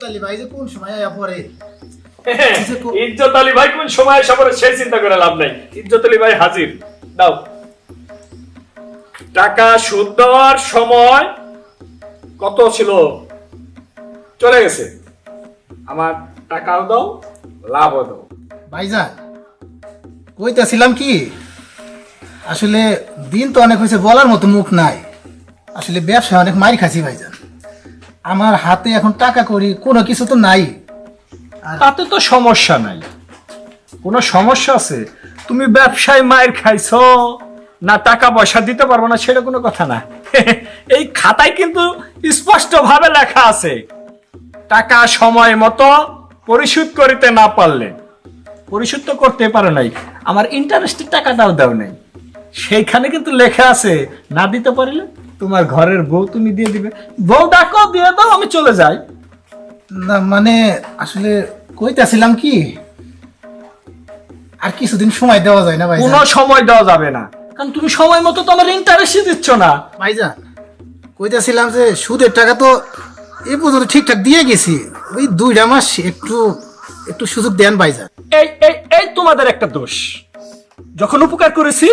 তালি ভাই যে কোন সময় আয়া পরে ইজ্জত আলী ভাই কোন সময় এসে পড়ে সেই চিন্তা করে লাভ নাই। ইজ্জত আলী ভাই হাজির। দাও। টাকা সুদ দেওয়ার সময় কত ছিল? চলে গেছে। আমার টাকাও দাও লাভও দাও। ভাইজান কইতাছিলাম কি? আসলে দিন তো অনেক হয়েছে বলার মতো মুখ নাই। আসলে ব্যবসায় অনেক মারি খাচ্ছি ভাইজান। আমার হাতে এখন টাকা করি, কোনো কিছু তো নাই। তাতে তো সমস্যা নাই। কোনো সমস্যা আছে? তুমি ব্যবসায় মায়ের খাইছ, না টাকা পয়সা দিতে পারব না, সেটা কোনো কথা না। এই খাতায় কিন্তু স্পষ্ট ভাবে লেখা আছে, টাকা সময় মতো পরিশোধ করিতে না পারলে। পরিশোধ তো করতে পারো নাই, আমার ইন্টারেস্টের টাকাটাও দাও নাই। সেইখানে কিন্তু লেখা আছে, না দিতে পারলে তোমার ঘরের বউ তুমি দিয়ে দিবে। বউ ডাকো দিয়ে দাও আমি চলে যাই। না মানে আসলে কইতাছিলাম কি আর কিছুদিন সময় দেওয়া যায় না ভাই কোনো সময় দেওয়া যাবে না। কারণ তুমি সময় মতো তো আমার ইন্টারেস্টই দিচ্ছ না। ভাইজান কইতাছিলাম যে সুদের টাকা তো এই পর্যন্ত ঠিকঠাক দিয়ে গেছি। ওই দুইটা মাস একটু একটু সুযোগ দেন ভাইজান। এই এই এই তোমাদের একটা দোষ। যখন উপকার করেছি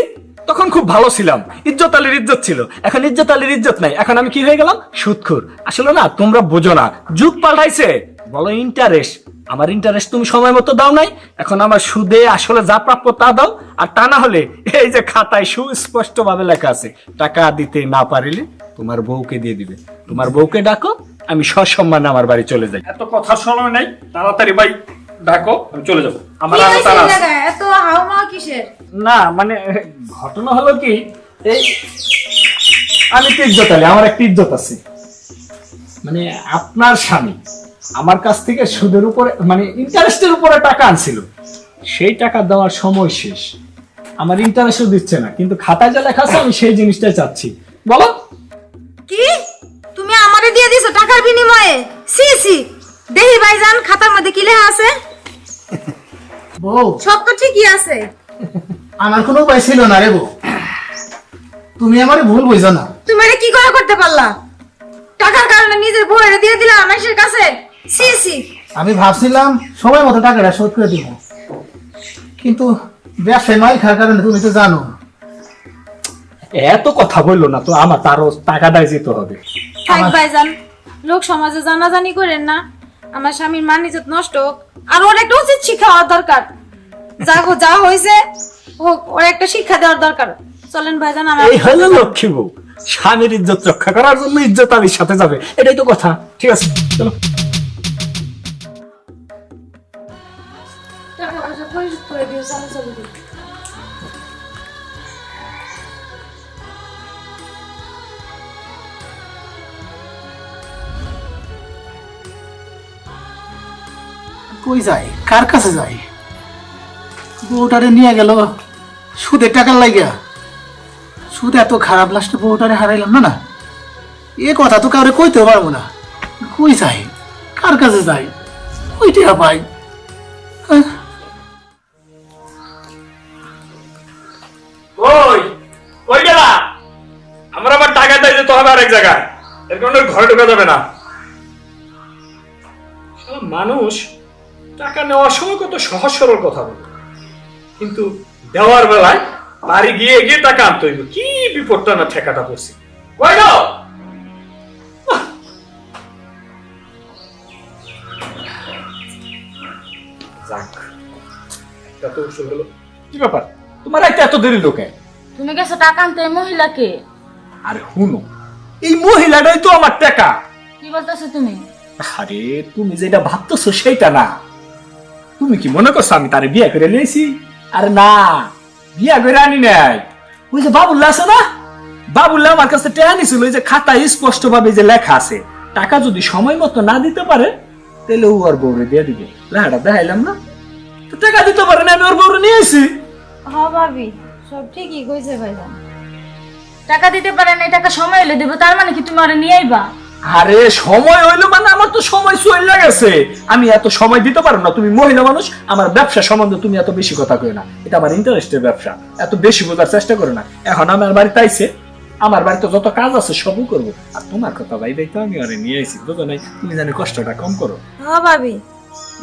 তখন খুব ভালো ছিলাম। ইজ্জত আলীর ইজ্জত ছিল। এখন ইজ্জত আলীর ইজ্জত নাই। এখন আমি কি হয়ে গেলাম? সুদখোর আসলে না তোমরা বোঝো না। যুগ পাল্টাইছে। বলো ইন্টারেস্ট আমার ইন্টারেস্ট তুমি সময় মতো দাও নাই। এখন আমার সুদে আসলে যা প্রাপ্য তা দাও। আর তা না হলে এই যে খাতায় সুস্পষ্ট ভাবে লেখা আছে টাকা দিতে না পারিলে তোমার বউকে দিয়ে দিবে। তোমার বউকে ডাকো আমি সসম্মানে আমার বাড়ি চলে যাই। এত কথা সময় নাই। তাড়াতাড়ি ভাই ডাকো আমি চলে যাব। আমার আরও হয়েছে তাড়া এই আছে। জায়গায়? এত হাওয়া কিসের? না মানে ঘটনা হলো কি এই আমি তো ইজ্জত আলী আমার একটা ইজ্জত আছে। মানে আপনার স্বামী আমার কাছ থেকে সুদের উপরে মানে ইন্টারেস্টের উপরে টাকা আনছিল। সেই টাকা দেওয়ার সময় শেষ। আমার ইন্টারেস্টও দিচ্ছে না কিন্তু খাতায় যা লেখা আছে আমি সেই জিনিসটাই চাচ্ছি। বলো। কি? তুমি আমারে দিয়ে দিছো টাকার বিনিময়ে? সি সি দেহি ভাইজান খাতার মধ্যে কি লেখা আছে? বউ। সব তো ঠিকই আছে। আমার কোনো উপায় ছিল না রে বউ। তুমি আমার ভুল বুঝো না। তুমি এটা কি করে করতে পারলা? টাকার কারণে নিজের বউয়ের দিয়ে দিলা মানুষের কাছে? সি সি আমি ভাবছিলাম সময় মতো টাকাটা শোধ করে দিব। কিন্তু ব্যবসায় মাই খাওয়ার কারণে তুমি তো জানো। এত কথা বলল না তো আমার তারও টাকাটাই যেতে হবে। থাক ভাইজান লোক সমাজে জানাজানি করেন না। আমার স্বামীর মান ইজ্জত নষ্ট হোক। আর ওর একটা উচিত শিক্ষা হওয়ার দরকার। যা যা হয়েছে হোক ওর একটা শিক্ষা দেওয়ার দরকার। চলেন ভাইজান আমার এই হলো লক্ষ্মী বউ। স্বামীর ইজ্জত রক্ষা করার জন্য ইজ্জত আলীর সাথে যাবে। এটাই তো কথা। ঠিক আছে চলো। টাকা পয়সা পরিশোধ করে দিও চলো চলো। কই যায়? কার কাছে যায়? বউটারে নিয়ে গেল। সুদের টাকার লাগিয়া। সুদ এত খারাপ, লাস্টে বউটারে হারাইলাম না না? এ কথা তো কাউরে কইতে পারব না। কই যায় কার কাছে যায় কই টিয়া পাই? হ্যাঁ? ওই ওই গেলা আমরা আবার টাকা দেয় যেতে হবে আরেক জায়গায়। এর কারণে ঘরে ঢোকা যাবে না। মানুষ, টাকা নেওয়ার সময় কত সহজ সরল কথা বলে। কিন্তু দেওয়ার বেলায় বাড়ি গিয়ে গিয়ে টাকা আনতে হইব কি বিপদটা না ঠেকাটা পড়ছে? যাক একটা তো উসুল হলো। কি ব্যাপার? তোমার একটা এত দেরি লোকে? তুমি গেছো টাকা আনতে এই মহিলাকে? আরে হুনো এই মহিলাটাই তো আমার টাকা। কি বলতেছো তুমি? আরে তুমি যেটা ভাবতেছো সেইটা না। তুমি কি মনে করছ আমি তারে বিয়ে করে নিয়েছি? আরে না, বিয়ে করে আনি নাই। ওই যে বাবুল্লা আছে না? বাবুল্লা আমার কাছে টেয়া নিছিল ওই যে খাতায় স্পষ্ট ভাবে যে লেখা আছে, টাকা যদি সময় মতো না দিতে পারে, তাহলে ও আর বউরে দিয়ে দিবে। লেখাটা দেখাইলাম না। তো টাকা দিতে পারে না, আমি ওর বউরে নিয়ে আসি হ ভাবি, সব ঠিকই কইছে ভাইজান। টাকা দিতে পারে না টাকা সময় হলে দেবো, তার মানে কি তুমি আরে নিয়ে আইবা? আরে, সময় হইল মানে আমার তো সময় চলে গেছে। আমি এত সময় দিতে পারব না। তুমি মহিলা মানুষ, আমার ব্যবসা সম্বন্ধে তুমি এত বেশি কথা কই না। এটা আমার ইন্টারেস্টের ব্যবসা। এত বেশি বোঝার চেষ্টা করো না। এখন আমার বাড়িতে আইছে। আমার বাড়িতে যত কাজ আছে, সবই করব। আর তোমার কথা ভাই ভাই তো আমি আরে নিয়ে আইছি, বুঝো নাই? তুমি জানি কষ্টটা কম করো। হ ভাবি।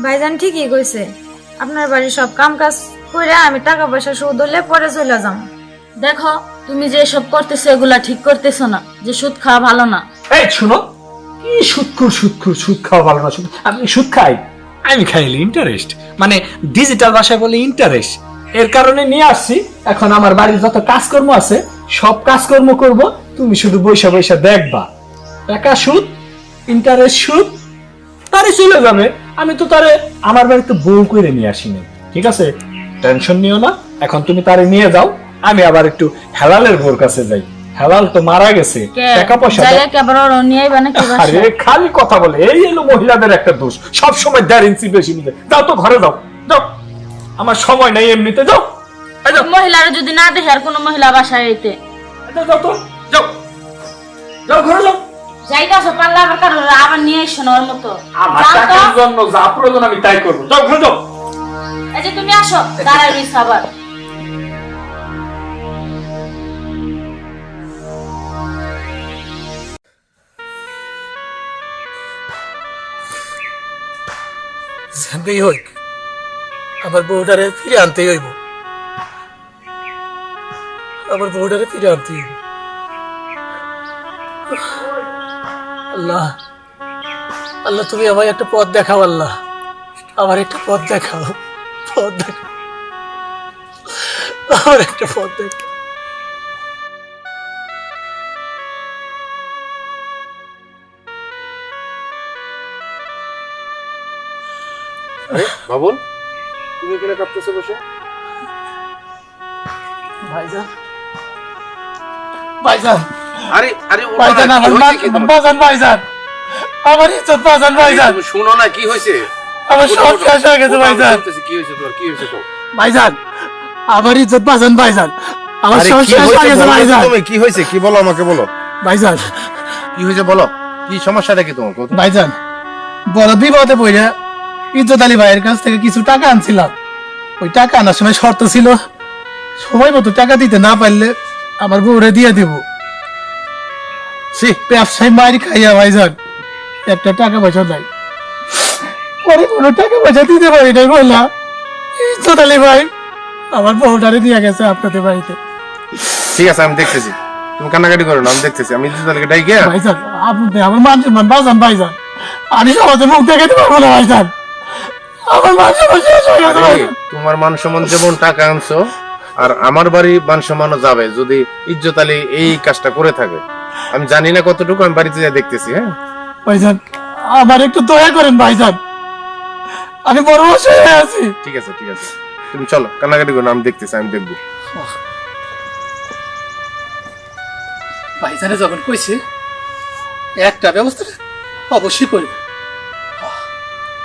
ভাইজান ঠিকই কইছে। আপনার বাড়ির সব কাম কাজ করে আমি টাকা পয়সা সুদ হলে পরে চলে যাম। দেখো তুমি যে সব করতেছো, এগুলা ঠিক করতেছো না। যে সুদ খাওয়া ভালো না। এই, শুনো। কি সুদখুর সুদখুর সুদ খাওয়া ভালো না? সুদ আমি সুদ খাই? আমি খাইলে ইন্টারেস্ট মানে ডিজিটাল ভাষায় বলে ইন্টারেস্ট এর কারণে নিয়ে আসছি। এখন আমার বাড়ির যত কাজকর্ম আছে, সব কাজকর্ম করব। তুমি শুধু বৈশা বৈশা দেখবা। টাকা সুদ ইন্টারেস্ট সুদ তারে চলে যাবে। আমি তো তারে আমার বাড়িতে বউ করে নিয়ে আসিনি। ঠিক আছে? টেনশন নিও না। এখন তুমি তারে নিয়ে যাও। আমি আবার একটু হেলালের ভোর কাছে যাই। হেলাল তো মারা গেছে। টাকা পয়সা দাও। আরে খালি কথা বলে। এই এলো মহিলাদের একটা দোষ। সব সময় দেড় ইঞ্চি বেশি নিতে যাও তো ঘরে যাও। যাও। আমার সময় নাই এমনিতে। যাও। যাও, মহিলারা যদি না দেখে আর কোনো মহিলা বাসায় এতে যাও, যাও তো। যাও। যাও ঘরে যাও। যাইতাছো পারলে আবার কারও আবার নিয়ে এসো না ওর মতো। আমার টাকার জন্য যা প্রয়োজন আমি তাই করব। যাও ঘরে যাও। এই যে তুমি আসো। দাঁড়াই রইছ আবার। যেমনি হোক আমার বউটারে ফিরে আনতেই হইব। আমার বউটারে ফিরে আনতেই হইব। আল্লাহ আল্লাহ, তুমি আমায় একটা পথ দেখাও, আল্লাহ। আমার একটা পথ দেখাও পথ দেখাও। আমার একটা পথ দেখাও। আরে বাবুল? তুমি এখানে কাঁপতেছো বসে? ভাইজান। ভাইজান। আরে আরে ভাইজান কি আমার হয়েছে কি তোমার? বাজান ভাইজান। আমার ইজ্জত বাজান ভাইজান। শুনো না কি হয়েছে? আমার সব শেষ হয়ে গেছে ভাইজান। কি হয়েছে তোমার কি হয়েছে তো? ভাইজান আমার ইজ্জত বাজান ভাইজান। আমার সব শেষ হয়ে গেছে বলো ভাইজান। তুমি কি হয়েছে? কি বলো আমাকে বলো। ভাইজান। কি হয়েছে বলো? কি সমস্যাটা কি তোমার? ভাইজান বড় বিপদে পড়ে ইজ্জত আলী ভাইয়ের কাছ থেকে কিছু টাকা আনছিলাম। ওই টাকা আনার সময় শর্ত ছিল সময় মতো টাকা দিতে না পারলে আমার বউরে দিয়ে দিব। ছি ব্যবসায় মারি খাইয়া ভাইজান একটা টাকা পয়সা নাই। পরে কোনো টাকা পয়সা দিতে পারি নাই বললা ইজ্জত আলী ভাই আমার বউটারে দিয়ে গেছে আপনাদের বাড়িতে। ঠিক আছে আমি দেখতেছি। তুমি কান্নাকাটি করো না আমি দেখতেছি। আমি দিদালকে ডাই গিয়া ভাইজান আপনি আমার মান সম্মান বাজান ভাইজান। আমি সমাজে মুখ দেখাতে পারব না ভাইজান। আমার মান সম্মান শেষ হয়ে গেছে তোমার মান সম্মান যেমন টাকা আনছো আর আমার বাড়ি মান সম্মানও যাবে যদি ইজ্জত আলী এই কাজটা করে থাকে। আমি জানি না কতটুকু আমি বাড়িতে যাই দেখতেছি হ্যাঁ? ভাইজান আমার একটু দয়া করেন ভাইজান। আমি বড় অসহায় হয়ে আছি। ঠিক আছে ঠিক আছে। তুমি চলো কান্নাকাটি করো আমি দেখতেছি আমি দেখব। ভাইজানে যখন কইছে একটা ব্যবস্থা অবশ্যই করবে।